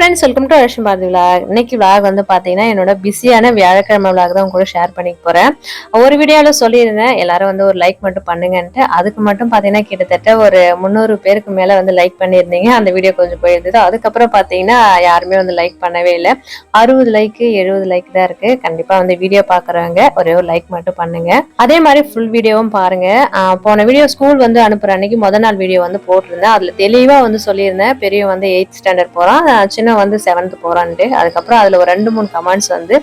Friends welcome to Rashan Bharathi vlog இன்னைக்கு vlog வந்து பார்த்தீங்கன்னா என்னோட பிஸியான வியாழக்கிழமை விலாக் தான் உங்க கூட ஷேர் பண்ணிக்க போகிறேன் ஒரு வீடியோவில் சொல்லியிருந்தேன் எல்லாரும் வந்து ஒரு லைக் மட்டும் பண்ணுங்கன்ட்டு. அதுக்கு மட்டும் பார்த்தீங்கன்னா கிட்டத்தட்ட ஒரு முந்நூறு பேருக்கு மேலே வந்து லைக் பண்ணியிருந்தீங்க. அந்த வீடியோ கொஞ்சம் போயிருந்தது. அதுக்கப்புறம் பார்த்தீங்கன்னா யாருமே வந்து லைக் பண்ணவே இல்லை. அறுபது லைக்கு எழுபது லைக் தான் இருக்குது கண்டிப்பாக வந்து வீடியோ பார்க்குறவங்க ஒரே ஒரு லைக் மட்டும் பண்ணுங்க. அதே மாதிரி ஃபுல் வீடியோவும் பாருங்க. போன வீடியோ ஸ்கூல் வந்து அனுப்புற அன்னைக்கு முத நாள் வீடியோ வந்து போட்டிருந்தேன். அதில் தெளிவாக வந்து சொல்லியிருந்தேன். பெரிய வந்து எயித் ஸ்டாண்டர்ட் போகிறான் சின்ன வந்து செவன்த் போகிறான்ட்டு அதுக்கப்புறம் அதில் ஒரு ரெண்டு மூணு கமெண்ட்ஸ் வந்து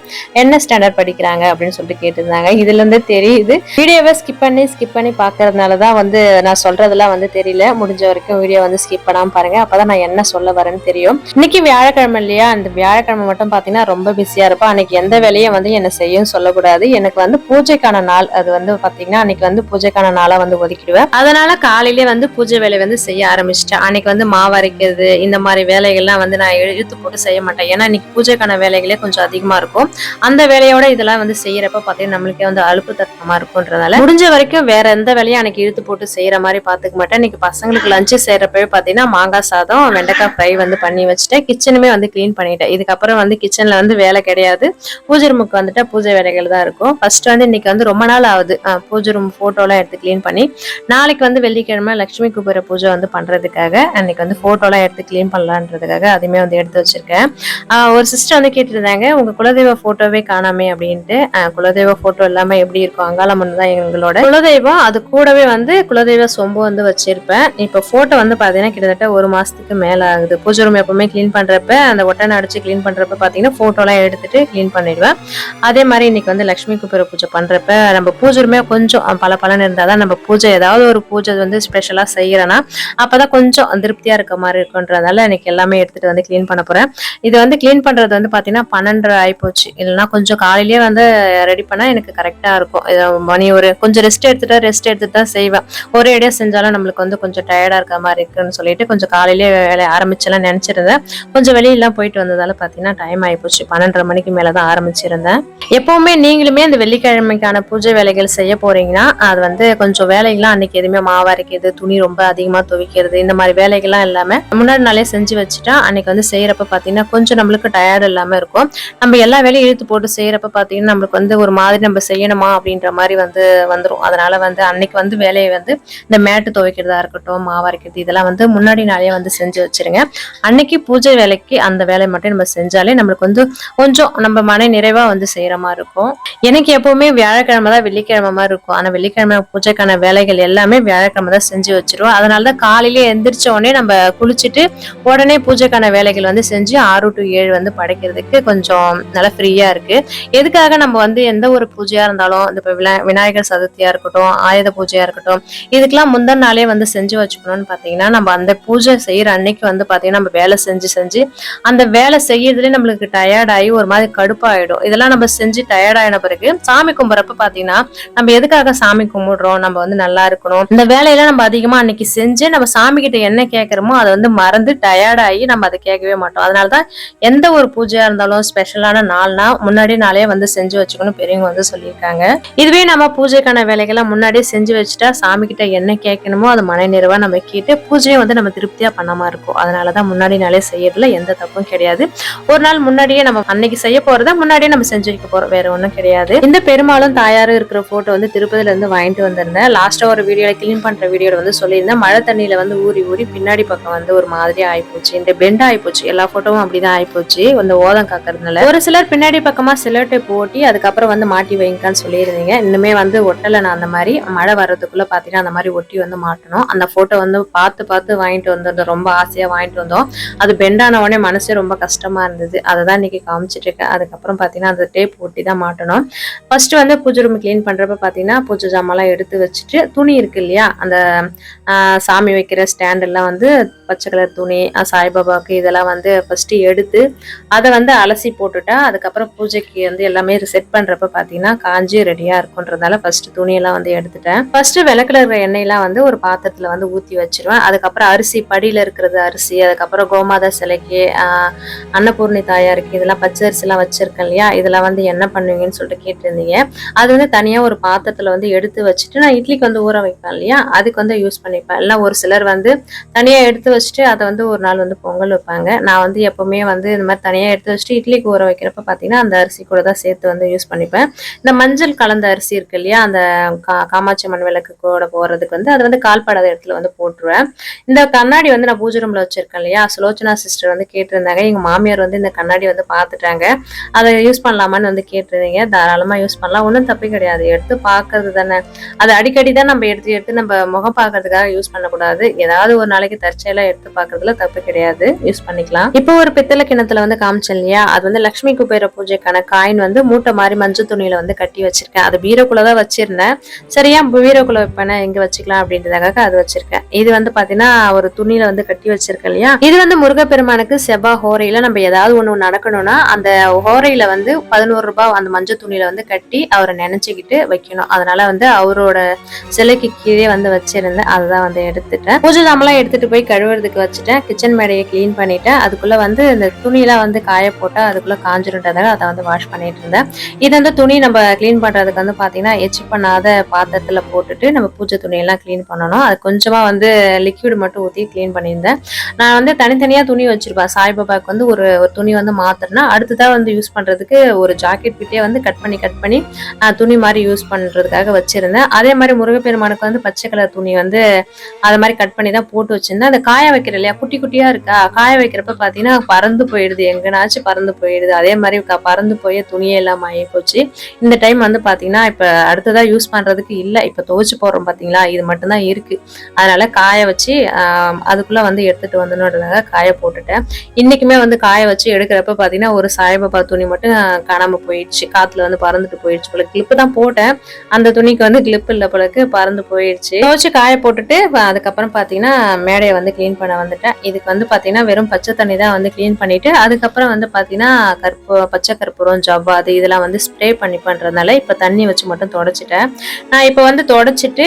என்ன ஸ்டாண்டர்ட் படிக்கிறாங்க அப்படின்னு சொல்லிட்டு கேட்டிருந்தாங்க. இதுல இருந்து தெரியுது. வீடியோவை ஸ்கிப் பண்ணி ஸ்கிப் பண்ணி பார்க்கறதுனால தான் வந்து நான் சொல்றதெல்லாம் வந்து தெரியல. முடிஞ்ச வரைக்கும் வீடியோ வந்து ஸ்கிப் பண்ணாம பாருங்க. அப்பதான் நான் என்ன சொல்ல வரேன்னு தெரியும். இன்னைக்கு வியாழக்கிழமை இல்லையா? அந்த வியாழக்கிழமை மட்டும் பார்த்தீங்கன்னா ரொம்ப பிஸியா இருப்பேன். அன்னைக்கு எந்த வேலையும் வந்து என்ன செய்யும் சொல்லக்கூடாது. எனக்கு வந்து பூஜைக்கான நாள் அது வந்து பார்த்தீங்கன்னா அன்னைக்கு வந்து பூஜைக்கான நாளா வந்து ஒதுக்கிடுவேன். அதனால காலையிலே வந்து பூஜை வேலை வந்து செய்ய ஆரம்பிச்சிட்டேன். அன்னைக்கு வந்து மாவு அரைக்கிறது இந்த மாதிரி வேலைகள்லாம் வந்து நான் இழுத்து போட்டு செய்ய மாட்டேன். ஏன்னா இன்னைக்கு பூஜைக்கான வேலைகளே கொஞ்சம் அதிகமா இருக்கும். அந்த வேலையோட இதெல்லாம் வந்து செய்யறப்ப பார்த்தீங்கன்னா நம்மளுக்கே வந்து அலுப்பு தட்டமா இருக்கும்ன்றதால முடிஞ்ச வரைக்கும் வேற எந்த வேலையும் அன்னைக்கு இழுத்து போட்டு செய்யற மாதிரி பாத்துக்க மாட்டேன். இன்னைக்கு பசங்களுக்கு லஞ்சு செய்யறப்பவே பார்த்தீங்கன்னா மாங்காய் சாதம் வெண்டைக்காய் ஃப்ரை வந்து பண்ணி வச்சுட்டேன். கிச்சனுமே வந்து க்ளீன் பண்ணிட்டேன். இதுக்கப்புறம் வந்து கிச்சன்ல வந்து வேலை கிடையாது. பூஜை ரூமுக்கு வந்துட்டா பூஜை வேலைகள் தான் இருக்கும். ஃபர்ஸ்ட் வந்து இன்னைக்கு வந்து ரொம்ப நாள் ஆகுது. பூஜை ரூம் போட்டோலாம் எடுத்து க்ளீன் பண்ணி நாளைக்கு வந்து வெள்ளிக்கிழமை லட்சுமி குபேர பூஜை வந்து பண்றதுக்காக அன்னைக்கு வந்து போட்டோலாம் எடுத்து க்ளீன் பண்ணலான்றதுக்காக அதுவுமே வந்து எடுத்து வச்சிருக்கேன். ஒரு சிஸ்டர் வந்து கேட்டிருந்தாங்க உங்க குலதெய்வ போட்டோவே காணாமே அப்படின்ட்டு. குலதெய்வ போட்டோ எல்லாமே எப்படி இருக்கும்? அங்காளம்மன் தான் எங்களோட. குலதெய்வம் அது கூடவே வந்து குலதெய்வ சொம்பு வந்து வச்சிருப்பேன். இப்போ போட்டோ வந்து பாத்தீங்கன்னா கிட்டத்தட்ட ஒரு மாசத்துக்கு மேல ஆகுது. பூஜை ரூம் எப்பவுமே கிளீன் பண்றப்ப அந்த ஒட்டனை அடிச்சு க்ளீன் பண்றப்ப பாத்தீங்கன்னா போட்டோலாம் எடுத்துட்டு க்ளீன் பண்ணிடுவேன். அதே மாதிரி இன்னைக்கு வந்து லட்சுமி குபேர பூஜை பண்றப்ப நம்ம பூஜை ரூமே கொஞ்சம் பல பலன் இருந்தாதான் நம்ம பூஜை ஏதாவது ஒரு பூஜை வந்து ஸ்பெஷலா செய்யறேன்னா அப்பதான் கொஞ்சம் திருப்தியா இருக்க மாதிரி இருக்குன்றதால இன்னைக்கு எல்லாமே எடுத்துட்டு வந்து க்ளீன் பண்ண போறேன். இது வந்து க்ளீன் பண்றது வந்து பாத்தீங்கன்னா பன்னெண்டு ஆயிப்போச்சு. இல்லைன்னா கொஞ்சம் காலையிலேயே வந்து ரெடி பண்ணா எனக்கு கரெக்டா இருக்கும். மணி ஒரு கொஞ்சம் ரெஸ்ட் எடுத்துட்டு ரெஸ்ட் எடுத்துட்டு தான் செய்வேன். ஒரே இடையா செஞ்சாலும் நம்மளுக்கு வந்து கொஞ்சம் டயர்டா இருக்க மாதிரி இருக்குன்னு சொல்லிட்டு கொஞ்சம் காலையிலேயே வேலையை ஆரம்பிச்செல்லாம் நினைச்சிருந்தேன். கொஞ்சம் வெளியெல்லாம் போயிட்டு வந்ததால பாத்தீங்கன்னா டைம் ஆயிப்போச்சு. பன்னெண்டரை மணிக்கு மேலே தான் ஆரம்பிச்சிருந்தேன். எப்பவுமே நீங்களுமே இந்த வெள்ளிக்கிழமைக்கான பூஜை வேலைகள் செய்ய போறீங்கன்னா அது வந்து கொஞ்சம் வேலைகள்லாம் அன்னைக்கு எதுவுமே மாவு அரைக்கிறது துணி ரொம்ப அதிகமா துவைக்கிறது இந்த மாதிரி வேலைகள்லாம் இல்லாம முன்னாடி நாளே செஞ்சு வச்சுட்டா அன்னைக்கு வந்து செய்கிறப்ப பாத்தீங்கன்னா கொஞ்சம் நம்மளுக்கு டயர்ட் இல்லாம இருக்கும். நம்ம எல்லா வேலையும் இழுத்து போட்டு செய்யறப்ப பாத்தீங்கன்னா நம்மளுக்கு வந்து ஒரு மாதிரி நம்ம செய்யணுமா அப்படின்ற மாதிரி வந்து வந்துரும். அதனால வந்து அன்னைக்கு வந்து வேலையை வந்து இந்த மேட்டு துவைக்கிறதா இருக்கட்டும் மாவு அரைக்கிறது இதெல்லாம் வந்து முன்னாடி நாளே வந்து செஞ்சு வச்சிருங்க. அன்னைக்கு பூஜை வேலைக்கு அந்த வேலையை மட்டும் நம்ம செஞ்சாலே நம்மளுக்கு வந்து கொஞ்சம் நம்ம மன நிறைவா வந்து செய்யற மாதிரி இருக்கும். எனக்கு எப்பவுமே வியாழக்கிழமை தான் வெள்ளிக்கிழமை மாதிரி இருக்கும். ஆனா வெள்ளிக்கிழமை பூஜைக்கான வேலைகள் எல்லாமே வியாழக்கிழமை தான் செஞ்சு வச்சிருவோம். அதனால தான் காலையிலே எந்திரிச்ச உடனே நம்ம குளிச்சுட்டு உடனே பூஜைக்கான வேலைகள் வந்து செஞ்சு ஆறு டு ஏழு வந்து படைக்கிறதுக்கு கொஞ்சம் நல்லா ஃப்ரீயா இருக்கு. எதுக்காக நம்ம வந்து எந்த ஒரு பூஜையா இருந்தாலும் இந்த விநாயகர் சதுர்த்தியா இருக்கட்டும் ஆயுத பூஜையா இருக்கட்டும் இதுக்கெல்லாம் முந்தின நாளே வந்து செஞ்சு வச்சுக்கணும்னு பாத்தீங்கன்னா நம்ம அந்த பூஜை செய்யற அன்னைக்கு வந்து பாத்தீங்கன்னா நம்ம வேலை செஞ்சு செஞ்சு அந்த வேலை செய்யறதுலேயே நம்மளுக்கு டயர்ட் ஆகி ஒரு மாதிரி கடுப்பாயிடும். இதெல்லாம் நம்ம செஞ்சு டயர்டாயின பிறகு சாமி கும்பிட்றப்ப பாத்தீங்கன்னா நம்ம எதுக்காக சாமி கும்பிடுறோம் நம்ம வந்து நல்லா இருக்கணும் இந்த வேலையெல்லாம் நம்ம அதிகமா அன்னைக்கு செஞ்சு நம்ம சாமி கிட்ட என்ன கேட்கறோமோ அதை வந்து மறந்து டயர்டாகி நம்ம அதை கேட்கவே மாட்டோம். அதனாலதான் எந்த ஒரு பூஜையா இருந்தாலும் ஸ்பெஷலான நாள்னா முன்னாடி நாளே வந்து செஞ்சு வச்சுக்கணும் பெரியவங்க வந்து சொல்லியிருக்காங்க. இதுவே நம்ம பூஜைக்கான வேலைகளை முன்னாடியே செஞ்சு வச்சுட்டா சாமி கிட்ட என்ன கேட்கணுமோ அது மன நம்ம கேட்டு பூஜையை வந்து நம்ம திருப்தியா பண்ணாம இருக்கும். அதனாலதான் முன்னாடி நாளே செய்யறதுல எந்த தப்பும் கிடையாது. ஒரு நாள் முன்னாடியே நம்ம அன்னைக்கு செய்ய போறத முன்னாடியே நம்ம செஞ்சு வைக்க போறோம். வேற ஒண்ணும் கிடையாது. இந்த பெருமாளும் தாயாரும் இருக்கிற போட்டோ வந்து திருப்பதில இருந்து வாங்கிட்டு வந்திருந்தேன். லாஸ்டா ஒரு வீடியோல கிளீன் பண்ற வீடியோல வந்து சொல்லியிருந்தேன். மழை தண்ணியில வந்து ஊறி ஊறி பின்னாடி பக்கம் வந்து ஒரு மாதிரி ஆயிப்போச்சு. இந்த பெண்ட் ஆயிப்போச்சு. எல்லா போட்டோவும் அப்படிதான் ஆயிப்போச்சு. அந்த ஓதம் காக்கறதுனால. ஒரு சிலர் பின்னாடி பக்கமா சிலட்டை போட்டி அதுக்கப்புறம் வந்து மாட்டி வைங்கன்னு சொல்லியிருந்தீங்க. இன்னுமே வந்து ஒட்டலை நான் அந்த மாதிரி மழை வர்றதுக்குள்ள பாத்தீங்கன்னா அந்த மாதிரி ஒட்டி வந்து மாட்டணும். அந்த போட்டோ வந்து பார்த்து பார்த்து வாங்கிட்டு வந்திருந்தோம் ரொம்ப ஆசையா வாங்கிட்டு வந்தோம். அது பெண்டான உடனே மனசே ரொம்ப கஷ்டமா இருந்தது. அதை தான் இன்னைக்கு காமிச்சிட்டு இருக்கேன். அதுக்கப்புறம் பார்த்தீங்கன்னா அந்த டேப் ஒட்டி தான் மாட்டணும். ஃபர்ஸ்ட் வந்து பூஜை ரூம் க்ளீன் பண்றப்ப பார்த்தீங்கன்னா பூஜை ஜாமான்லாம் எடுத்து வச்சுட்டு துணி இருக்கு இல்லையா? அந்த சாமி வைக்கிற ஸ்டாண்ட் எல்லாம் வந்து பச்சை கலர் துணி சாய்பாபாவுக்கு இதெல்லாம் வந்து வந்து ஃபஸ்ட்டு எடுத்து அதை வந்து அலசி போட்டுட்டா அதுக்கப்புறம் பூஜைக்கு வந்து எல்லாமே செட் பண்ணுறப்ப பார்த்தீங்கன்னா காஞ்சி ரெடியாக இருக்குன்றதால ஃபஸ்ட்டு துணியெல்லாம் வந்து எடுத்துட்டேன். ஃபஸ்ட்டு விளக்குல இருக்கிற எண்ணெயெல்லாம் வந்து ஒரு பாத்திரத்தில் வந்து ஊற்றி வச்சிருவேன். அதுக்கப்புறம் அரிசி படியில் இருக்கிறது அரிசி அதுக்கப்புறம் கோமாதா சிலைக்கு அன்னபூர்ணி தாயாருக்கு இதெல்லாம் பச்சை அரிசிலாம் வச்சுருக்கேன் இல்லையா? இதெல்லாம் வந்து என்ன பண்ணுவீங்கன்னு சொல்லிட்டு கேட்டிருந்தீங்க. அது வந்து தனியாக ஒரு பாத்திரத்தில் வந்து எடுத்து வச்சுட்டு நான் இட்லிக்கு வந்து ஊற வைப்பேன் இல்லையா? அதுக்கு வந்து யூஸ் பண்ணிப்பேன். எல்லாம் ஒரு சிலர் வந்து தனியாக எடுத்து வச்சுட்டு அதை வந்து ஒரு நாள் வந்து பொங்கல் வைப்பாங்க. நான் வந்து எப்பவுமே வந்து இந்த மாதிரி தனியாக எடுத்து வச்சுட்டு இட்லிக்கு ஊற வைக்கிறப்ப பார்த்தீங்கன்னா அந்த அரிசி கூட தான் சேர்த்து வந்து யூஸ் பண்ணிப்பேன். இந்த மஞ்சள் கலந்த அரிசி இருக்கு இல்லையா அந்த கா காமாட்சி அம்மன் விளக்கு கூட போகிறதுக்கு வந்து அது வந்து கால்படாத இடத்துல வந்து போட்டுருவேன். இந்த கண்ணாடி வந்து நான் பூஜை ரூமில் வச்சுருக்கேன் இல்லையா சுலோச்சனா சிஸ்டர் வந்து கேட்டிருந்தாங்க. எங்கள் மாமியார் வந்து இந்த கண்ணாடி வந்து பார்த்துட்டாங்க அதை யூஸ் பண்ணலாமான்னு வந்து கேட்டிருந்தீங்க. தாராளமாக யூஸ் பண்ணலாம். ஒன்றும் தப்பு கிடையாது. எடுத்து பார்க்கறது தானே. அது அடிக்கடி தான் நம்ம எடுத்து எடுத்து நம்ம முகம் பார்க்கறதுக்காக யூஸ் பண்ணக்கூடாது. ஏதாவது ஒரு நாளைக்கு தற்செயலாக எடுத்து பார்க்கறதுல தப்பு கிடையாது. யூஸ் பண்ணிக்கலாம். இப்போ ஒரு பித்தளை கிணத்துல வந்து காமிச்சேன் இல்லையா? அது வந்து லக்ஷ்மி குபேர பூஜைக்கான காயின் வந்து மூட்டை மாதிரி மஞ்சள் துணியில வந்து கட்டி வச்சிருக்கேன். அது பீரோக்குள்ள தான் வச்சிருந்தேன் சரியா பீரோக்குள்ள வைப்பேன் எங்க வச்சுக்கலாம் அப்படின்றதுக்காக அது வச்சிருக்கேன். இது வந்து பாத்தீங்கன்னா ஒரு துணியில வந்து கட்டி வச்சிருக்கேன் இல்லையா? இது வந்து முருகப்பெருமானுக்கு செவ்வாய் ஹோரையில நம்ம ஏதாவது ஒண்ணு நடக்கணும்னா அந்த ஹோரையில வந்து பதினோரு ரூபாய் அந்த மஞ்சள் துணியில வந்து கட்டி அவரை நினைச்சுக்கிட்டு வைக்கணும். அதனால வந்து அவரோட சிலைக்கு கீழே வந்து வச்சிருந்தேன். அதுதான் வந்து எடுத்துட்டேன். பூஜை ஜாமெல்லாம் எடுத்துட்டு போய் கழுவுறதுக்கு வச்சுட்டேன். கிச்சன் மேடையை கிளீன் பண்ணிட்டேன். அதுக்குள்ள வந்து இந்த துணியெல்லாம் வந்து காய போட்டா அதுக்குள்ள காஞ்சிருன்றதால அதை வந்து வாஷ் பண்ணிட்டு இருந்தேன். இது வந்து துணி நம்ம க்ளீன் பண்றதுக்கு வந்து பாத்தீங்கன்னா எச்சு பண்ணாத பாத்திரத்துல போட்டுட்டு நம்ம பூஜை துணியெல்லாம் க்ளீன் பண்ணணும். அது கொஞ்சமா வந்து லிக்விட் மட்டும் ஊற்றி க்ளீன் பண்ணியிருந்தேன். நான் வந்து தனித்தனியா துணி வச்சிருப்பேன். சாய்பாபாக்கு வந்து ஒரு ஒரு துணி வந்து மாத்துறேன்னா அடுத்ததான் வந்து யூஸ் பண்றதுக்கு ஒரு ஜாக்கெட் கிட்டே வந்து கட் பண்ணி கட் பண்ணி துணி மாதிரி யூஸ் பண்றதுக்காக வச்சிருந்தேன். அதே மாதிரி முருகப்பெருமானுக்கு வந்து பச்சை கலர் துணி வந்து அது மாதிரி கட் பண்ணி தான் போட்டு வச்சிருந்தேன். அந்த காய வைக்கிற இல்லையா? குட்டி குட்டியா இருக்கா? காய வைக்கிறப்ப பார்த்தீங்கன்னா பறந்து போயிடுது. எங்கனாச்சும் பறந்து போயிடுது. அதே மாதிரி பறந்து போய் துணியே எல்லாம் ஆகி போச்சு இந்த டைம் வந்து பார்த்தீங்கன்னா இப்போ அடுத்ததாக யூஸ் பண்ணுறதுக்கு இல்லை. இப்போ துவைச்சு போடுறோம் பார்த்தீங்களா இது மட்டும்தான் இருக்குது அதனால் காய வச்சு அதுக்குள்ளே வந்து எடுத்துகிட்டு வந்துன்றதுக்காக காய போட்டுட்டேன். இன்றைக்குமே வந்து காய வச்சு எடுக்கிறப்ப பார்த்தீங்கன்னா ஒரு சாய்பாபா துணி மட்டும் காணாமல் போயிடுச்சு. காற்றுல வந்து பறந்துட்டு போயிடுச்சு போல. கிளிப்பு தான் போட்டேன். அந்த துணிக்கு வந்து கிளிப்பு இல்லை போலக்கு பறந்து போயிடுச்சு. துவைச்சு காய போட்டுட்டு அதுக்கப்புறம் பார்த்தீங்கன்னா மேடையை வந்து க்ளீன் பண்ண வந்துட்டேன். இதுக்கு வந்து பார்த்தீங்கன்னா வெறும் பச்சை தண்ணி தான் வந்து க்ளீன் பண்ணிவிட்டு அதுக்கப்புறம் வந்து பார்த்தீங்கன்னா கற்பூ பச்சை கற்பூரம் ஜவ்வா அது இதெல்லாம் வந்து ஸ்ப்ரே பண்ணி பண்ணுறதுனால இப்போ தண்ணி வச்சு மட்டும் தொடச்சிட்டேன். நான் இப்போ வந்து தொடச்சிட்டு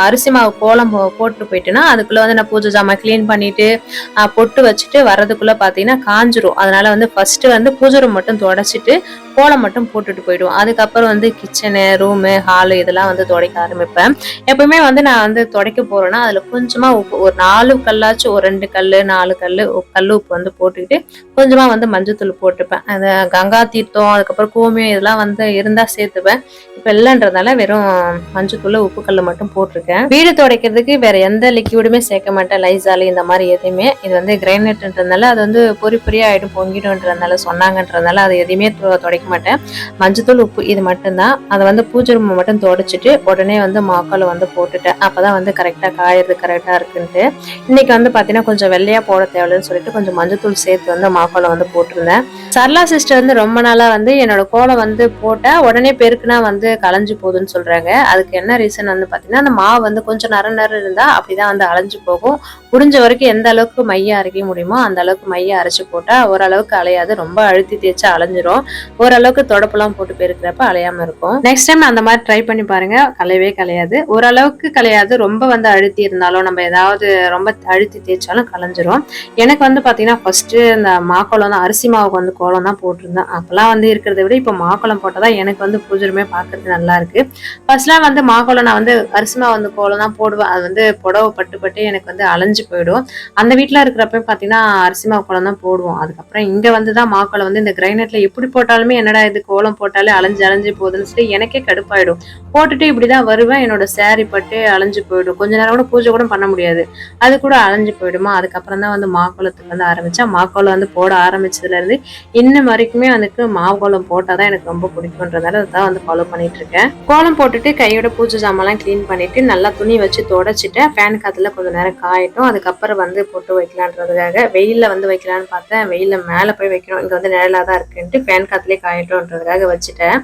அரிசி மாவு கோலம் போ- போட்டு போயிட்டுனா அதுக்குள்ளே வந்து நான் பூஜை ஜாமான் க்ளீன் பண்ணிவிட்டு பொட்டு வச்சுட்டு வர்றதுக்குள்ளே பார்த்தீங்கன்னா காஞ்சிரும். அதனால் வந்து ஃபஸ்ட்டு வந்து பூஜை ரூம் மட்டும் தொடச்சிட்டு கோலம் மட்டும் போட்டுட்டு போயிடுவோம். அதுக்கப்புறம் வந்து கிச்சனு ரூமு ஹாலு இதெல்லாம் வந்து துடைக்க ஆரம்பிப்பேன். எப்பவுமே வந்து நான் வந்து துடைக்க போறேன்னா அதுல கொஞ்சமா உப்பு ஒரு நாலு கல்லாச்சும் ஒரு ரெண்டு கல் நாலு கல் கல் உப்பு வந்து போட்டுக்கிட்டு கொஞ்சமா வந்து மஞ்சத்தூள் போட்டுப்பேன். அந்த கங்கா தீர்த்தம் அதுக்கப்புறம் கோமியம் இதெல்லாம் வந்து இருந்தா சேர்த்துப்பேன். இப்ப இல்லைன்றதால வெறும் மஞ்சத்தூள் உப்பு கல் மட்டும் போட்டிருக்கேன். வீடு துடைக்கிறதுக்கு வேற எந்த லிக்விடுமே சேர்க்க மாட்டேன். லைசாலி இந்த மாதிரி எதுவுமே. இது வந்து கிரைனட்ன்றதுனால அது வந்து பொறி பொறியா ஆயிடும் பொங்கிடும்ன்றதுனால சொன்னாங்கன்றதுனால அது எதையுமே துடைக்க மாட்டேன். மஞ்சத்தூள் உப்பு இது மட்டும்தான். அதை வந்து பூஜை ரூமை மட்டும் தொடச்சிட்டு உடனே வந்து மாக்கால் வந்து போட்டுட்டேன். அப்பதான் வந்து கரெக்டா காயறது கரெக்டா இருக்குன்ட்டு. இன்னைக்கு வந்து பாத்தீங்கன்னா கொஞ்சம் வெள்ளையா போட தேவையில்லைன்னு சொல்லிட்டு கொஞ்சம் மஞ்சத்தூள் சேர்த்து வந்து மாக்கால் வந்து போட்டிருந்தேன். சர்லா சிஸ்டர் வந்து ரொம்ப நாளா வந்து என்னோட கோலம் வந்து போட்டா உடனே பெருக்குனா வந்து களைஞ்சு போகுதுன்னு சொல்றாங்க. அதுக்கு என்ன ரீசன் வந்து பாத்தீங்கன்னா அந்த மாவு வந்து கொஞ்சம் நர நர இருந்தா அப்படிதான் வந்து அலைஞ்சு போகும். முடிஞ்ச வரைக்கும் எந்த அளவுக்கு மைய அரைக்க முடியுமோ அந்த அளவுக்கு மைய அரைச்சு போட்டா ஓரளவுக்கு அலையாது. ரொம்ப அழுத்தி தேய்ச்சா அலைஞ்சிரும். ஓரளவுக்கு தொடப்பெல்லாம் போட்டு போயிருக்கிறப்ப அலையாம இருக்கும். நெக்ஸ்ட் டைம் அந்த மாதிரி ட்ரை பண்ணி பாருங்க. கலையவே கலையாது. ஓரளவுக்கு கலையாது. ரொம்ப வந்து அழுத்தி இருந்தாலும் நம்ம ஏதாவது ரொம்ப அழுத்தி தேய்ச்சாலும் கலைஞ்சிரும். எனக்கு வந்து பாத்தீங்கன்னா ஃபர்ஸ்ட் இந்த மாக்குளம் தான் அரிசி மாவுக்கு வந்து கோலம் தான் போட்டிருந்தேன். அப்பெல்லாம் வந்து இருக்கிறத விட இப்போ மாக்குளம் போட்டதான் எனக்கு வந்து பூஜருமே பார்க்கறது நல்லா இருக்கு. ஃபர்ஸ்ட்லாம் வந்து மாக்குளம் நான் வந்து அரிசி மாவு வந்து கோலம் தான் போடுவேன். அது வந்து புடவை பட்டு பட்டு எனக்கு வந்து அலைஞ்சு போயிடும். அந்த வீட்டில் இருக்கிறப்ப பார்த்தீங்கன்னா அரிசி மாவு கோலம் தான் போடுவோம். அதுக்கப்புறம் இங்கே வந்து தான் மாக்குளம் வந்து இந்த கிரைனட்ல எப்படி போட்டாலுமே என்னடா இது கோலம் போட்டாலே அலைஞ்சு அலைஞ்சு போகுதுன்னு சொல்லி எனக்கே கடுப்பாயிடும். போட்டுட்டு இப்படிதான் வருவேன். என்னோட சேரீ பட்டு அலைஞ்சு போயிடும். கொஞ்ச நேரம் கூட பூஜை கூட பண்ண முடியாது. அது கூட அலைஞ்சு போயிடுமா? அதுக்கப்புறம் தான் வந்து மாக்கோலத்துக்கு வந்து ஆரம்பிச்சேன். மாக்கோலம் வந்து போட ஆரம்பிச்சதுல இருந்து இன்ன வரைக்குமே வந்துட்டு மாவு கோலம் போட்டாதான் எனக்கு ரொம்ப பிடிக்கும்ன்றதால அதான் வந்து ஃபாலோ பண்ணிட்டு இருக்கேன் கோலம் போட்டுட்டு கையோட பூஜை ஜாமான்லாம் க்ளீன் பண்ணிட்டு நல்லா துணி வச்சு தொடச்சிட்டேன். ஃபேன் காத்துல கொஞ்ச நேரம் காயட்டும். அதுக்கப்புறம் வந்து போட்டு வைக்கலான்றதுக்காக வெயில்ல வந்து வைக்கலான்னு பார்த்தேன். வெயில்ல மேல போய் வைக்கணும். இங்க வந்து நிழலா தான் இருக்குன்ட்டு ஃபேன் காத்துலேயே காயட்டும்ன்றதுக்காக வச்சுட்டேன்.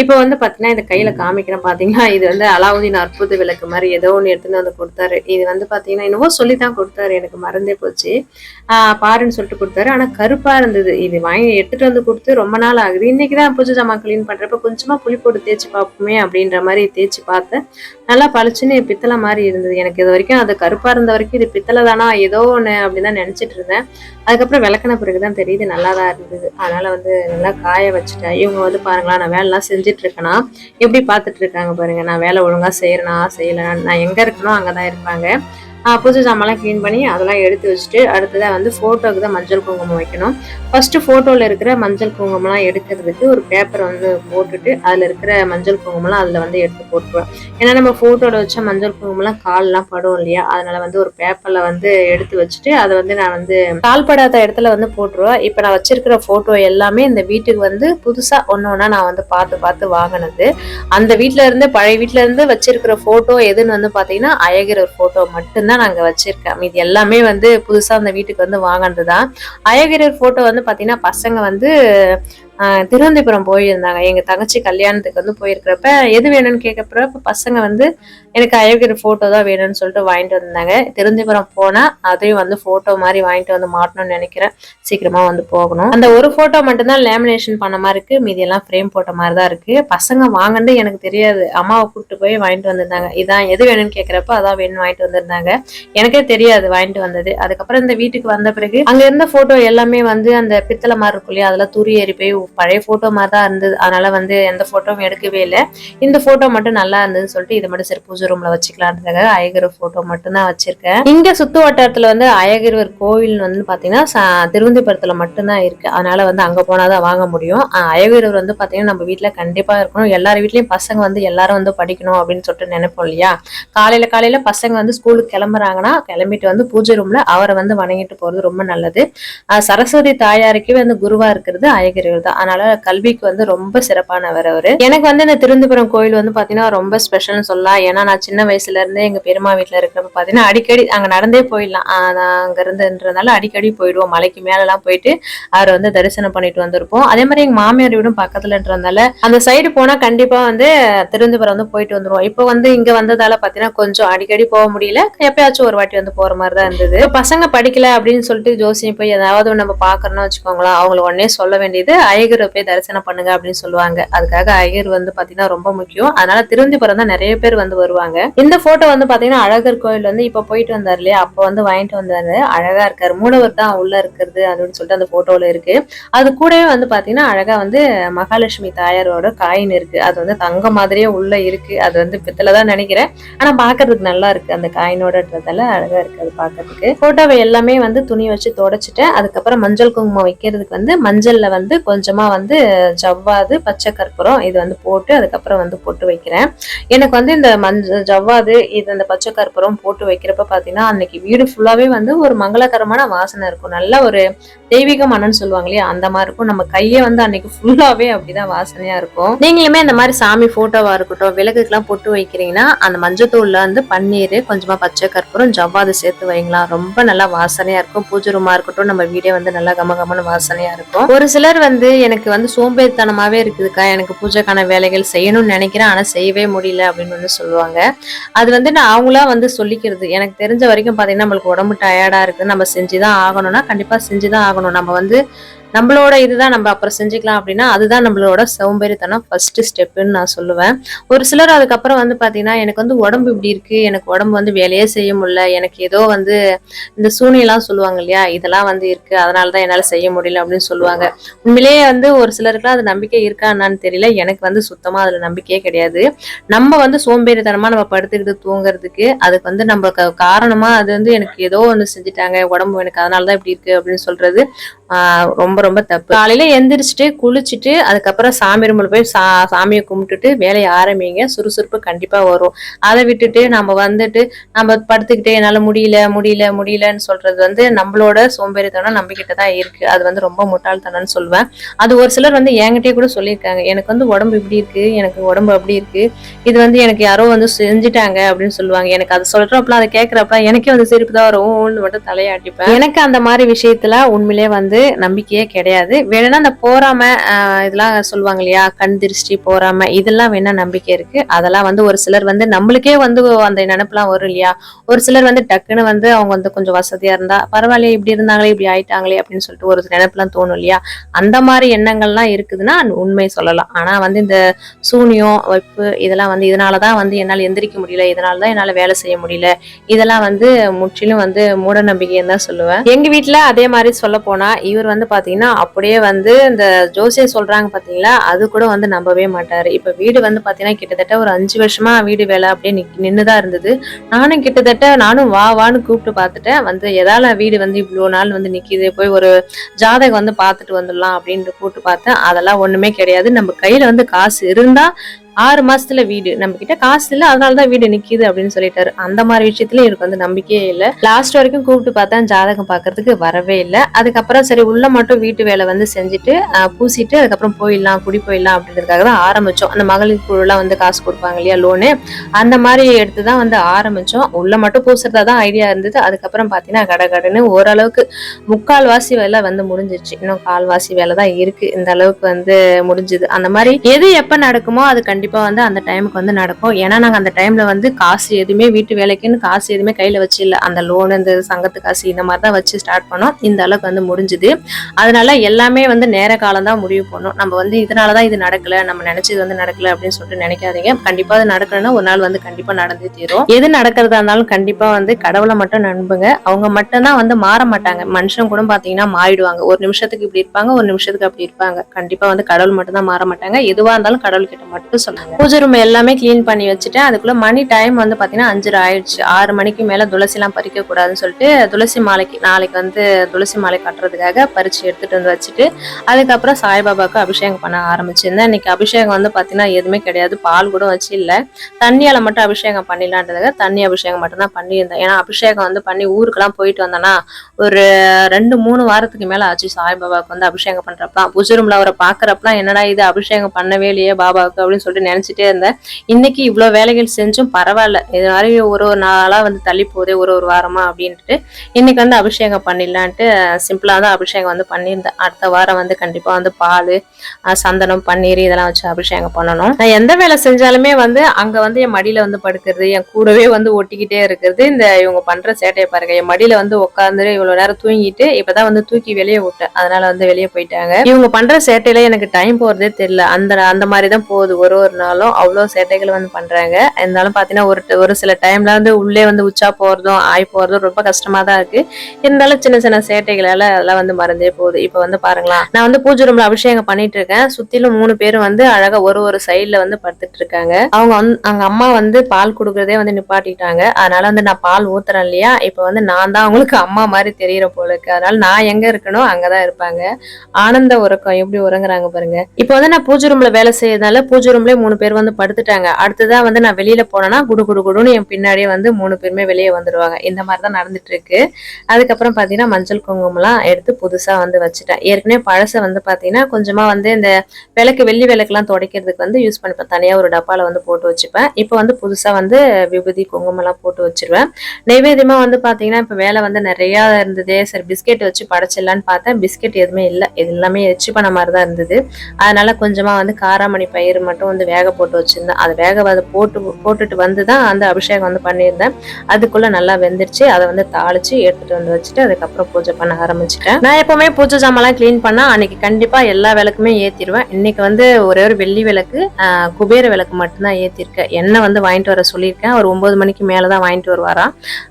இப்போ வந்து பாத்தீங்கன்னா இந்த கையில காமிக்கிறேன் பாத்தீங்கன்னா இது வந்து அலாவுதீன் அற்புத விளக்கு மாதிரி ஏதோ ஒன்று எடுத்துன்னு வந்து கொடுத்தாரு. இது வந்து பாத்தீங்கன்னா என்னவோ சொல்லி தான் கொடுத்தாரு. எனக்கு மறந்தே போச்சு. பாருன்னு சொல்லிட்டு கொடுத்தாரு. ஆனா கருப்பா இருந்தது. இது வாங்கி எடுத்துட்டு வந்து கொடுத்து ரொம்ப நாள் ஆகுது. இன்னைக்கு தான் பூஜை ஜாமான் க்ளீன் பண்றப்ப கொஞ்சமா புளி போட்டு தேய்ச்சி பார்ப்போமே அப்படின்ற மாதிரி தேய்ச்சி பார்த்தேன். நல்லா பளிச்சுன்னு பித்தளை மாதிரி இருந்தது. எனக்கு இது வரைக்கும் அது கருப்பா இருந்த வரைக்கும் இது பித்தளை தானா ஏதோ ஒன்று அப்படின்னு தான் நினைச்சிட்டு இருந்தேன். அதுக்கப்புறம் விளக்குன பிறகுதான் தெரியுது நல்லா தான் இருந்தது. அதனால வந்து நல்லா காய ஆரம்பிச்சிட்டேன் இவங்க வந்து பாருங்களா நான் வேலைலாம் செஞ்சுட்டு இருக்கேனா எப்படி பார்த்துட்டு இருக்காங்க பாருங்க. நான் வேலை ஒழுங்கா செய்யறேனா செய்யலைனா? நான் எங்க இருக்கேனோ அங்கதான் இருப்பாங்க. பூஜை சாமான்லாம் க்ளீன் பண்ணி அதெல்லாம் எடுத்து வச்சுட்டு அடுத்ததாக வந்து ஃபோட்டோக்கு தான் மஞ்சள் குங்குமம் வைக்கணும். ஃபர்ஸ்ட் ஃபோட்டோவில் இருக்கிற மஞ்சள் குங்குமம்லாம் எடுக்கிறதுக்கு ஒரு பேப்பரை வந்து போட்டுட்டு அதில் இருக்கிற மஞ்சள் குங்குமம்லாம் அதில் வந்து எடுத்து போட்டுருவேன். ஏன்னா நம்ம ஃபோட்டோவில் வச்ச மஞ்சள் குங்குமம்லாம் கால்லாம் படும் இல்லையா? அதனால வந்து ஒரு பேப்பரில் வந்து எடுத்து வச்சுட்டு அதை வந்து நான் வந்து கால் படாத இடத்துல வந்து போட்டுருவேன். இப்போ நான் வச்சிருக்கிற ஃபோட்டோ எல்லாமே இந்த வீட்டுக்கு வந்து புதுசாக ஒன்று ஒன்றா நான் வந்து பார்த்து பார்த்து வாங்கினது. அந்த வீட்டில் இருந்து பழைய வீட்டில் இருந்து வச்சிருக்கிற ஃபோட்டோ எதுன்னு வந்து பார்த்தீங்கன்னா அழகிற ஒரு ஃபோட்டோ மட்டும்தான். நான் நாங்கள் வச்சிருக்கேன் மீதி எல்லாமே வந்து புதுசாக அந்த வீட்டுக்கு வந்து வாங்கினது தான் அழகிரர் ஃபோட்டோ வந்து பார்த்தீங்கன்னா பசங்க வந்து திருவனந்தபுரம் போயிருந்தாங்க. எங்கள் தங்கச்சி கல்யாணத்துக்கு வந்து போயிருக்கிறப்ப எது வேணும்னு கேட்கறப்ப பசங்க வந்து எனக்கு அழகிற ஃபோட்டோ தான் வேணும்னு சொல்லிட்டு வாங்கிட்டு வந்தாங்க. திருவனந்தபுரம் போனால் அதையும் வந்து ஃபோட்டோ மாதிரி வாங்கிட்டு வந்து மாட்டணும்னு நினைக்கிறேன். சீக்கிரமா வந்து போகணும். அந்த ஒரு ஃபோட்டோ மட்டும்தான் லேமினேஷன் பண்ண மாதிரி இருக்கு. மீதி எல்லாம் ஃப்ரேம் போட்ட மாதிரி தான் இருக்கு. பசங்க வாங்கினது எனக்கு தெரியாது. அம்மாவை கூப்பிட்டு போய் வாங்கிட்டு வந்திருந்தாங்க. இதான் எது வேணும்னு கேட்குறப்ப அதான் வேணும்னு வாங்கிட்டு வந்திருந்தாங்க. எனக்கே தெரியாது வாங்கிட்டு வந்தது. அதுக்கப்புறம் இந்த வீட்டுக்கு வந்த பிறகு அங்க இருந்த போட்டோ எல்லாமே வந்து அந்த பித்தளை மாதிரி இருக்கும் இல்லையா? அதெல்லாம் துரி ஏறி போய் பழைய ஃபோட்டோ மாதிரி தான் இருந்தது. அதனால வந்து எந்த ஃபோட்டோவும் எடுக்கவே இல்லை. இந்த ஃபோட்டோ மட்டும் நல்லா இருந்ததுன்னு சொல்லிட்டு இதை மட்டும் சரி பூஜை ரூம்ல வச்சுக்கலான்றதுக்காக அயகிர ஃபோட்டோ மட்டும் தான் வச்சிருக்கேன். இங்க சுத்து வட்டாரத்துல வந்து அயகிரவர் கோவில் வந்து பாத்தீங்கன்னா திருவந்திபுரத்துல மட்டும்தான் இருக்கு. அதனால வந்து அங்க போனாதான் வாங்க முடியும். அஹ் அயகிரவர் வந்து பாத்தீங்கன்னா நம்ம வீட்டுல கண்டிப்பா இருக்கணும். எல்லார் வீட்லயும் பசங்க வந்து எல்லாரும் வந்து படிக்கணும் அப்படின்னு சொல்லிட்டு நினைப்போம் இல்லையா? காலையில காலையில பசங்க வந்து ஸ்கூலுக்கு கிளம்புறாங்கன்னா கிளம்பிட்டு வந்து பூஜை ரூம்ல அவரை வந்து வணங்கிட்டு போறது ரொம்ப நல்லது. சரஸ்வதி தாயாருக்கே வந்து குருவா இருக்கிறது அயகிரிவர் தான். அதனால கல்விக்கு வந்து ரொம்ப சிறப்பானவர் அவரு. எனக்கு வந்து இந்த திருந்துபுரம் கோயில் வந்து பாத்தீங்கன்னா ரொம்ப ஸ்பெஷல்னு சொல்லலாம். ஏன்னா நான் சின்ன வயசுல இருந்தே எங்க பெருமா வீட்டுல இருக்கிறப்ப பாத்தீங்கன்னா அடிக்கடி அங்க நடந்தே போயிடலாம். அங்க இருந்துன்றதுனால அடிக்கடி போயிடுவோம். மலைக்கு மேல எல்லாம் போயிட்டு அவர் வந்து தரிசனம் பண்ணிட்டு வந்திருப்போம். அதே மாதிரி எங்க மாமியார் வீடும் பக்கத்துலன்றதுனால அந்த சைடு போனா கண்டிப்பா வந்து திருந்துபுரம் வந்து போயிட்டு வந்துருவோம். இப்போ வந்து இங்க வந்ததால பாத்தீங்கன்னா கொஞ்சம் அடிக்கடி போக முடியல. எப்பயாச்சும் ஒரு வாட்டி வந்து போற மாதிரி தான் இருந்தது. பசங்க படிக்கல அப்படின்னு சொல்லிட்டு ஜோசியம் போய் ஏதாவது நம்ம பாக்குறோம்னு வச்சுக்கோங்களேன். அவங்களுக்கு உடனே சொல்ல வேண்டியது. ஐயகரை போய் தரிசனம் பண்ணுங்க அப்படின்னு சொல்லுவாங்க. அதுக்காக ஐயர் வந்து பாத்தீங்கன்னா ரொம்ப முக்கியம். அதனால திருவந்திபுரம் தான் நிறைய பேர் வந்து வருவாங்க. இந்த போட்டோ வந்து பாத்தீங்கன்னா அழகர் கோயில் வந்து இப்ப போயிட்டு வந்தார் இல்லையா? அப்ப வந்து வாங்கிட்டு வந்தாரு. அழகா இருக்காரு. மூலவர் தான் உள்ள இருக்கிறது அப்படின்னு சொல்லிட்டு அந்த போட்டோல இருக்கு. அது கூடவே வந்து பாத்தீங்கன்னா அழகா வந்து மகாலட்சுமி தாயாரோட காயின் இருக்கு. அது வந்து தங்க மாதிரியே உள்ள இருக்கு. அது வந்து பித்தலதான் நினைக்கிறேன். ஆனா பாக்குறதுக்கு நல்லா இருக்கு. அந்த காயினோட அழகா இருக்கு அது பாக்குறதுக்கு. போட்டோவை எல்லாமே வந்து துணி வச்சு தொடச்சிட்டேன். அதுக்கப்புறம் மஞ்சள் குங்குமம் வைக்கிறதுக்கு வந்து மஞ்சள்ல வந்து கொஞ்சம் வந்து ஜவ்வாது பச்சை கற்பூரம் இது வந்து போட்டு அதுக்கப்புறம் வந்து போட்டு வைக்கிறேன். எனக்கு வந்து இந்த மஞ்சள் ஜவ்வாது இது அந்த பச்சை கற்பூரம் போட்டு வைக்கிறப்ப பார்த்தீங்கன்னா அன்னைக்கு வீடு ஃபுல்லாகவே வந்து ஒரு மங்களகரமான வாசனை இருக்கும். நல்ல ஒரு தெய்வீக மனம்னு சொல்லுவாங்க இல்லையா அந்த மாதிரி இருக்கும். நம்ம கையே வந்து அன்னைக்கு ஃபுல்லாகவே அப்படிதான் வாசனையாக இருக்கும். நீங்களுமே இந்த மாதிரி சாமி ஃபோட்டோவாக இருக்கட்டும் விளக்குக்கெல்லாம் போட்டு வைக்கிறீங்கன்னா அந்த மஞ்சத்தூளில் வந்து பன்னீர் கொஞ்சமாக பச்சை கற்பூரம் ஜவ்வாது சேர்த்து வைங்களா. ரொம்ப நல்லா வாசனையாக இருக்கும். பூஜை ரூமாக இருக்கட்டும் நம்ம வீடே வந்து நல்லா கமகமன்னு வாசனையாக இருக்கும். ஒரு சிலர் வந்து எனக்கு வந்து சோம்பேறித்தனமாவே இருக்குதுக்கா. எனக்கு பூஜைக்கான வேலைகள் செய்யணும்னு நினைக்கிறேன். ஆனா செய்யவே முடியல அப்படின்னு வந்து சொல்லுவாங்க. அது வந்து நான் அவங்களா வந்து சொல்லிக்கிறது. எனக்கு தெரிஞ்ச வரைக்கும் பாத்தீங்கன்னா நம்மளுக்கு உடம்பு டயர்டா இருக்கு நம்ம செஞ்சுதான் ஆகணும்னா கண்டிப்பா செஞ்சுதான் ஆகணும். நம்ம வந்து நம்மளோட இதுதான் நம்ம அப்புறம் செஞ்சுக்கலாம் அப்படின்னா அதுதான் நம்மளோட சோம்பேறித்தனம் ஃபர்ஸ்ட் ஸ்டெப்புன்னு நான் சொல்லுவேன். ஒரு சிலர் அதுக்கப்புறம் வந்து பாத்தீங்கன்னா எனக்கு வந்து உடம்பு இப்படி இருக்கு எனக்கு உடம்பு வந்து வேலையே செய்ய முடியல எனக்கு ஏதோ வந்து இந்த சூனியெல்லாம் சொல்லுவாங்க இல்லையா இதெல்லாம் வந்து இருக்கு அதனால தான் என்னால செய்ய முடியல அப்படின்னு சொல்லுவாங்க. உண்மையிலேயே வந்து ஒரு சிலருக்குலாம் அது நம்பிக்கை இருக்கா என்னன்னு தெரியல எனக்கு வந்து சுத்தமா அதுல நம்பிக்கையே கிடையாது. நம்ம வந்து சோம்பேறித்தனமா நம்ம படுத்துக்கிட்டு தூங்குறதுக்கு அதுக்கு வந்து நம்ம காரணமாக காரணமா அது வந்து எனக்கு ஏதோ ஒன்று செஞ்சுட்டாங்க உடம்பு எனக்கு அதனால தான் இப்படி இருக்கு அப்படின்னு சொல்றது ரொம்ப ரொம்ப தப்பு. காலையில எந்திரிச்சிட்டு குளிச்சுட்டு அதுக்கப்புறம் சாமி ரூமில் போய் சா சாமியை கும்பிட்டுட்டு வேலையை ஆரம்பிங்க. சுறுசுறுப்பு கண்டிப்பா வரும். அதை விட்டுட்டு நம்ம வந்துட்டு நம்ம படுத்துக்கிட்டே என்னால முடியல முடியல முடியலன்னு சொல்றது வந்து நம்மளோட சோம்பேறித்தனம் நம்பிக்கிட்ட தான் இருக்கு. அது வந்து ரொம்ப முட்டாள்தனம்னு சொல்லுவேன். அது ஒரு சிலர் வந்து என்கிட்டயே கூட சொல்லியிருக்காங்க. எனக்கு வந்து உடம்பு இப்படி இருக்கு எனக்கு உடம்பு அப்படி இருக்கு. இது வந்து எனக்கு யாரோ வந்து செஞ்சுட்டாங்க அப்படின்னு சொல்லுவாங்க. எனக்கு அது சொல்றப்பலாம் அதை கேட்கறப்ப எனக்கே வந்து சிரிப்பு தான் வரும். மட்டும் தலையாட்டிப்பேன் எனக்கு அந்த மாதிரி விஷயத்துல உண்மையிலே வந்து நம்பிக்கையே கிடையாது. வேணும்னா அந்த போறாம இதெல்லாம் சொல்லுவாங்க இல்லையா? கண் திருஷ்டி போறாம இதெல்லாம் வேணா நம்பிக்கை இருக்கு. அதெல்லாம் வந்து ஒரு சிலர் வந்து நம்மளுக்கே வந்து அந்த நினப்புலாம் வரும் இல்லையா? ஒரு சிலர் வந்து டக்குன்னு வந்து அவங்க வந்து கொஞ்சம் வசதியா இருந்தா பரவாயில்லையே இப்படி இருந்தாங்களே இப்படி ஆயிட்டாங்களே அப்படின்னு சொல்லிட்டு ஒரு நினைப்புலாம் தோணும் இல்லையா? அந்த மாதிரி எண்ணங்கள்லாம் இருக்குதுன்னா உண்மை சொல்லலாம். ஆனா வந்து இந்த சூனியம் வைப்பு இதெல்லாம் வந்து இதனாலதான் வந்து என்னால் எந்திரிக்க முடியல இதனாலதான் என்னால வேலை செய்ய முடியல. இதெல்லாம் வந்து முற்றிலும் வந்து மூட நம்பிக்கைன்னு தான் சொல்லுவேன். எங்க வீட்டுல அதே மாதிரி சொல்ல போனா இவர் வந்து பாத்தீங்கன்னா பார்த்தீங்கன்னா அப்படியே வந்து இந்த ஜோசியை சொல்றாங்க பார்த்தீங்களா அது கூட வந்து நம்பவே மாட்டாரு. இப்போ வீடு வந்து பார்த்தீங்கன்னா கிட்டத்தட்ட ஒரு அஞ்சு வருஷமா வீடு வேலை அப்படியே நின்று தான் இருந்தது. நானும் கிட்டத்தட்ட நானும் வா வான்னு கூப்பிட்டு பார்த்துட்டேன் வந்து எதால வீடு வந்து இவ்வளோ நாள் வந்து நிற்கிது போய் ஒரு ஜாதகம் வந்து பார்த்துட்டு வந்துடலாம் அப்படின்ட்டு கூப்பிட்டு பார்த்தேன். அதெல்லாம் ஒன்றுமே கிடையாது. நம்ம கையில் வந்து காசு இருந்தால் ஆறு மாசத்துல வீடு. நம்ம கிட்ட காசு இல்ல அதனாலதான் வீடு நிக்குது அப்படின்னு சொல்லிட்டாரு. அந்த மாதிரி விஷயத்துலயும் எனக்கு வந்து நம்பிக்கையே இல்ல. லாஸ்ட் வரைக்கும் கூப்பிட்டு பார்த்தா ஜாதகம் பாக்குறதுக்கு வரவே இல்லை. அதுக்கப்புறம் சரி உள்ள மட்டும் வீட்டு வேலை வந்து செஞ்சுட்டு பூசிட்டு அதுக்கப்புறம் போயிடலாம் குடி போயிடலாம் அப்படின்றதுக்காக தான் ஆரம்பிச்சோம். அந்த மகளிர் குழுலாம் வந்து காசு கொடுப்பாங்க இல்லையா லோனு அந்த மாதிரி எடுத்து தான் வந்து ஆரம்பிச்சோம். உள்ள மட்டும் பூசுறதா தான் ஐடியா இருந்தது. அதுக்கப்புறம் பாத்தீங்கன்னா கடை கடைன்னு ஓரளவுக்கு முக்கால் வாசி வேலை வந்து முடிஞ்சிச்சு இன்னும் கால்வாசி வேலை தான் இருக்கு. இந்த அளவுக்கு வந்து முடிஞ்சுது. அந்த மாதிரி எது எப்ப நடக்குமோ அது கண்டிப்பா கண்டிப்பாக வந்து அந்த டைமுக்கு வந்து நடக்கும். ஏன்னா நாங்கள் அந்த டைமில் வந்து காசு எதுவுமே வீட்டு வேலைக்குன்னு காசு எதுவுமே கையில் வச்சு இல்லை. அந்த லோன் இந்த சங்கத்து காசு இந்த மாதிரி தான் வச்சு ஸ்டார்ட் பண்ணோம். இந்த அளவுக்கு வந்து முடிஞ்சுது. அதனால எல்லாமே வந்து நேர காலம் தான் முடிவு பண்ணும். நம்ம வந்து இதனால தான் இது நடக்கலை. நம்ம நினச்சது வந்து நடக்கல அப்படின்னு சொல்லிட்டு நினைக்காதீங்க. கண்டிப்பாக அது நடக்கணும்னா ஒரு நாள் வந்து கண்டிப்பாக நடந்தே தீரும். எது நடக்கிறதா இருந்தாலும் கண்டிப்பாக வந்து கடவுளை மட்டும் நம்புங்க. அவங்க மட்டும்தான் வந்து மாற மாட்டாங்க. மனுஷன் கூட பார்த்தீங்கன்னா மாறிடுவாங்க. ஒரு நிமிஷத்துக்கு இப்படி இருப்பாங்க ஒரு நிமிஷத்துக்கு அப்படி இருப்பாங்க. கண்டிப்பாக வந்து கடவுள் மட்டும் தான் மாற மாட்டாங்க. எதுவாக இருந்தாலும் கடவுள்கிட்ட மட்டும் பூஜை ரூம் எல்லாமே கிளீன் பண்ணி வச்சுட்டேன். அதுக்குள்ள மணி டைம் வந்து பாத்தீங்கன்னா அஞ்சரை ஆயிடுச்சு. ஆறு மணிக்கு மேல துளசி எல்லாம் பறிக்க கூடாதுன்னு சொல்லிட்டு துளசி மாலைக்கு நாளைக்கு வந்து துளசி மாலை கட்டுறதுக்காக பறிச்சு எடுத்துட்டு வந்து வச்சுட்டு அதுக்கப்புறம் சாய்பாபாவுக்கு அபிஷேகம் பண்ண ஆரம்பிச்சிருந்தேன். இன்னைக்கு அபிஷேகம் வந்து பாத்தீங்கன்னா எதுவுமே கிடையாது. பால் கூட வச்சு இல்ல. தண்ணியால மட்டும் அபிஷேகம் பண்ணிடலான்றதுக்காக தண்ணி அபிஷேகம் மட்டும் தான் பண்ணியிருந்தேன். ஏன்னா அபிஷேகம் வந்து பண்ணி ஊருக்கெல்லாம் போயிட்டு வந்தேன்னா ஒரு ரெண்டு மூணு வாரத்துக்கு மேல ஆச்சு சாய்பாபாவுக்கு வந்து அபிஷேகம் பண்றப்பலாம் பூஜை ரூம்ல அவரை பாக்குறப்பலாம் என்னடா இது அபிஷேகம் பண்ணவே இல்லையே பாபாவுக்கு அப்படின்னு சொல்லிட்டு நினைச்சிட்டே இருந்தேன். இன்னைக்கு இவ்வளோ வேலைகள் செஞ்சும் பரவாயில்ல. இது மாதிரி ஒரு ஒரு நாளாக வந்து தள்ளி போதே ஒரு ஒரு வாரமா அப்படின்ட்டு இன்னைக்கு வந்து அபிஷேகம் பண்ணிடலான்ட்டு சிம்பிளாக தான் அபிஷேகம் வந்து பண்ணியிருந்தேன். அடுத்த வாரம் வந்து கண்டிப்பாக வந்து பால் சந்தனம் பன்னீர் இதெல்லாம் வச்சு அபிஷேகம் பண்ணணும். நான் எந்த வேலை செஞ்சாலுமே வந்து அங்கே வந்து என் மடியில் வந்து படுக்கிறது என் கூடவே வந்து ஒட்டிக்கிட்டே இருக்கிறது இந்த இவங்க பண்ணுற சேட்டையை பாருங்க. என் மடியில் வந்து உட்காந்து இவ்வளோ நேரம் தூங்கிட்டு இப்போதான் வந்து தூக்கி வெளியே விட்டேன். அதனால வந்து வெளியே போயிட்டாங்க. இவங்க பண்ணுற சேட்டையில எனக்கு டைம் போகிறதே தெரியல. அந்த அந்த மாதிரி தான் போகுது. ஒரு ஒரு இருந்தாலும் அவ்வளோ சேட்டைகள் வந்து பண்றாங்க. இருந்தாலும் பாத்தீங்கன்னா ஒரு ஒரு சில டைம்ல வந்து உள்ளே வந்து உச்சா போறதும் ஆய் போறதும் ரொம்ப கஷ்டமா தான் இருக்கு. இருந்தாலும் சின்ன சின்ன சேட்டைகளால அதெல்லாம் வந்து மறந்தே போகுது. இப்போ வந்து பாருங்களா நான் வந்து பூஜை ரூம்ல அபிஷேகம் பண்ணிட்டு இருக்கேன். சுத்திலும் மூணு பேரும் வந்து அழகாக ஒரு ஒரு சைடில் வந்து படுத்துட்டு இருக்காங்க. அவங்க வந்து அவங்க அம்மா வந்து பால் கொடுக்கறதே வந்து நிப்பாட்டிட்டாங்க. அதனால வந்து நான் பால் ஊத்துறேன் இல்லையா? இப்போ வந்து நான் தான் அவங்களுக்கு அம்மா மாதிரி தெரியற போல இருக்கு. அதனால நான் எங்க இருக்கணும் அங்கதான் இருப்பாங்க. ஆனந்த உறக்கம் எப்படி உறங்குறாங்க பாருங்க. இப்போ வந்து நான் பூஜை ரூம்ல வேலை செய்யறதுனால பூஜை ரூம்லயே மூணு பேர் வந்து படுத்துட்டாங்க. அடுத்ததான் வந்து நான் வெளியில போனேன்னா குடு குடு குடுன்னு என் பின்னாடியே வந்து மூணு பேருமே வெளியே வந்துடுவாங்க இந்த மாதிரி தான் நடந்துட்டு இருக்கு அதுக்கப்புறம் பாத்தீங்கன்னா மஞ்சள் குங்குமம்லாம் எடுத்து புதுசா வந்து வச்சுட்டேன். ஏற்கனவே பழசை வந்து பாத்தீங்கன்னா கொஞ்சமா வந்து இந்த விளக்கு வெள்ளி விளக்குலாம் துடைக்கிறதுக்கு வந்து யூஸ் பண்ணிப்பேன். தனியா ஒரு டப்பால வந்து போட்டு வச்சுப்பேன். இப்போ வந்து புதுசா வந்து விபூதி குங்குமம்லாம் போட்டு வச்சிருவேன். நைவேத்தியமா வந்து பாத்தீங்கன்னா இப்போ வேலை வந்து நிறைய இருந்தது. சரி பிஸ்கெட் வச்சு படைச்சிடலான்னு பார்த்தேன். பிஸ்கெட் எதுவுமே இல்லை. இது எல்லாமே எச்சு பண்ண மாதிரி தான் இருந்தது. அதனால கொஞ்சமா வந்து காராமணி பயிர் மட்டும் வந்து வேக போட்டு வச்சிருந்தேன். அது வேக அதை போட்டு போட்டுட்டு வந்து தான் அந்த அபிஷேகம் வந்து பண்ணியிருந்தேன். அதுக்குள்ளே நல்லா வெந்துருச்சு. அதை வந்து தாளிச்சு எடுத்துட்டு வந்து வச்சுட்டு அதுக்கப்புறம் பூஜை பண்ண ஆரம்பிச்சிட்டேன். நான் எப்பவுமே பூஜை சாமான்லாம் க்ளீன் பண்ணால் அன்னைக்கு கண்டிப்பாக எல்லா விளக்குமே ஏற்றிடுவேன் இன்னைக்கு வந்து ஒரே ஒரு வெள்ளி விளக்கு குபேர விளக்கு மட்டும்தான் ஏற்றிருக்கேன் எண்ணெய் வந்து வாங்கிட்டு வர சொல்லியிருக்கேன். ஒரு ஒன்பது மணிக்கு மேலே தான் வாங்கிட்டு வருவாரா.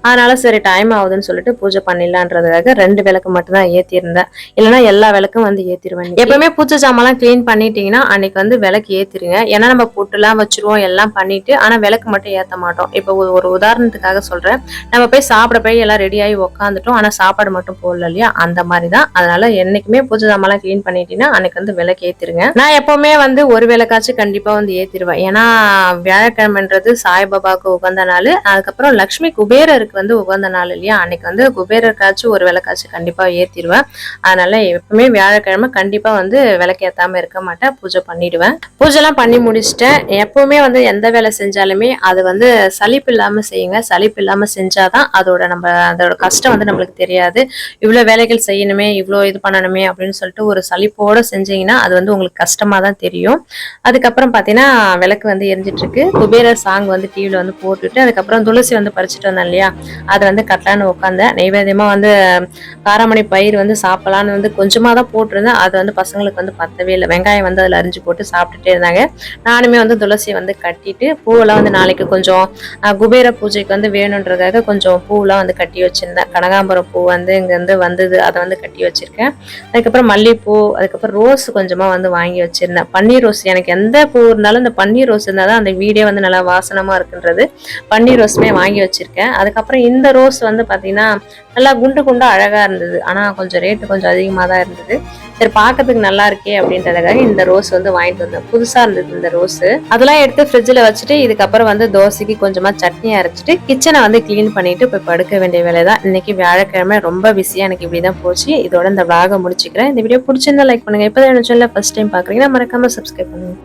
அதனால சரி டைம் ஆகுதுன்னு சொல்லிட்டு பூஜை பண்ணிடலான்றதுக்காக ரெண்டு விளக்கு மட்டும்தான் ஏற்றிருந்தேன் இல்லைன்னா எல்லா விளக்கும் வந்து ஏற்றிடுவேன் எப்பவுமே பூஜை ஜாமெல்லாம் க்ளீன் பண்ணிட்டீங்கன்னா அன்னைக்கு வந்து விளக்கு ஏற்றிருங்க ஏன்னா நம்ம பொட்டுலாம் வச்சிருவோம் எல்லாம் பண்ணிட்டு ஆனா விளக்கு மட்டும் ஏத்த மாட்டோம். இப்போ ஒரு உதாரணத்துக்காக சொல்றேன். நம்ம போய் சாப்பிட போய் எல்லாம் ரெடி ஆகி உக்காந்துட்டோம் ஆனா சாப்பாடு மட்டும் போடல இல்லையா? அந்த மாதிரி தான் அதனால என்னைக்குமே பூஜை சாமான் கிளீன் பண்ணிட்டீங்கன்னா அன்னைக்கு வந்து விளக்கு ஏத்திருங்க. நான் எப்பவுமே வந்து ஒரு விளக்காச்சும் கண்டிப்பா வந்து ஏத்திருவேன். ஏன்னா வியாழக்கிழமைன்றது சாய்பாபாவுக்கு உகந்த நாள். அதுக்கப்புறம் லக்ஷ்மி குபேரருக்கு வந்து உகந்த நாள் இல்லையா? அன்னைக்கு வந்து குபேரருக்காச்சும் ஒரு விளக்காச்சும் கண்டிப்பா ஏற்றிடுவேன் அதனால எப்பவுமே வியாழக்கிழமை கண்டிப்பா வந்து விளக்கு ஏத்தாம இருக்க மாட்டேன். பூஜை பண்ணிடுவேன். பூஜை எல்லாம் பண்ணி முடிச்சிட்டேன் எப்பவுமே வந்து எந்த வேலை செஞ்சாலுமே அது வந்து சலிப்பு இல்லாம செய்யுங்க. சலிப்பு இல்லாம செஞ்சாதான் அதோட நம்ம அதோட கஷ்டம் வந்து நம்மளுக்கு தெரியாது. இவ்வளவு வேலைகள் செய்யணுமே இவ்வளோ இது பண்ணணுமே அப்படின்னு சொல்லிட்டு ஒரு சலிப்போட செஞ்சீங்கன்னா அது வந்து உங்களுக்கு கஷ்டமா தான் தெரியும். அதுக்கப்புறம் பாத்தீங்கன்னா விளக்கு வந்து எரிஞ்சிட்டு இருக்கு குபேரர் சாங் வந்து டிவில வந்து போட்டுட்டு அதுக்கப்புறம் துளசி வந்து பறிச்சுட்டு வந்தேன் இல்லையா? அதை வந்து கட்டலான்னு உட்காந்தேன் நைவேத்தியமா வந்து காரமணி பயிர் வந்து சாப்பிடலான்னு வந்து கொஞ்சமா தான் போட்டிருந்தேன். அது வந்து பசங்களுக்கு வந்து பத்தவே இல்லை. வெங்காயம் வந்து அதில் அரிஞ்சு போட்டு சாப்பிட்டுட்டே இருந்தாங்க. நானுமே வந்து துளசி வந்து கட்டிட்டு பூவெல்லாம் வந்து நாளைக்கு கொஞ்சம் குபேர பூஜைக்கு வந்து வேணுன்றதுக்காக கொஞ்சம் பூவெல்லாம் வந்து கட்டி வச்சிருந்தேன். கனகாம்பரம் பூ வந்து இங்கேருந்து வந்தது அதை வந்து கட்டி வச்சிருக்கேன். அதுக்கப்புறம் மல்லிகைப்பூ அதுக்கப்புறம் ரோஸ் கொஞ்சமாக வந்து வாங்கி வச்சிருந்தேன். பன்னீர் ரோஸ் எனக்கு எந்த பூ இருந்தாலும் இந்த பன்னீர் ரோஸ் இருந்தால் தான் அந்த வீடே வந்து நல்லா வாசனமாக இருக்குன்றது பன்னீர் ரோஸுமே வாங்கி வச்சிருக்கேன். அதுக்கப்புறம் இந்த ரோஸ் வந்து பார்த்தீங்கன்னா நல்லா குண்டு குண்டா அழகாக இருந்தது. ஆனால் கொஞ்சம் ரேட்டு கொஞ்சம் அதிகமாக தான் இருந்தது. சரி பார்க்கறதுக்கு நல்லா இருக்கே அப்படின்றதுக்காக இந்த ரோஸ் வந்து வாங்கிட்டு வந்தேன். புதுசாக இருந்தது இந்த ரோஸு. அதெல்லாம் எடுத்து ஃப்ரிட்ஜில் வச்சுட்டு இதுக்கப்புறம் வந்து தோசைக்கு கொஞ்சமாக சட்னி அரைச்சிட்டு கிச்சனை வந்து க்ளீன் பண்ணிட்டு போய் படுக்க வேண்டிய வேலை தான் இன்னைக்கு வியாழக்கிழமை ரொம்ப பிஸியாக எனக்கு இப்படி தான் போச்சு. இதோட இந்த vlog-அ முடிச்சுக்கிறேன். இந்த வீடியோ பிடிச்சிருந்தா லைக் பண்ணுங்க. இப்போ தான் என்ன சொல்ல ஃபர்ஸ்ட் டைம் பார்க்குறீங்கன்னா மறக்காம சப்ஸ்கிரைப் பண்ணுங்க.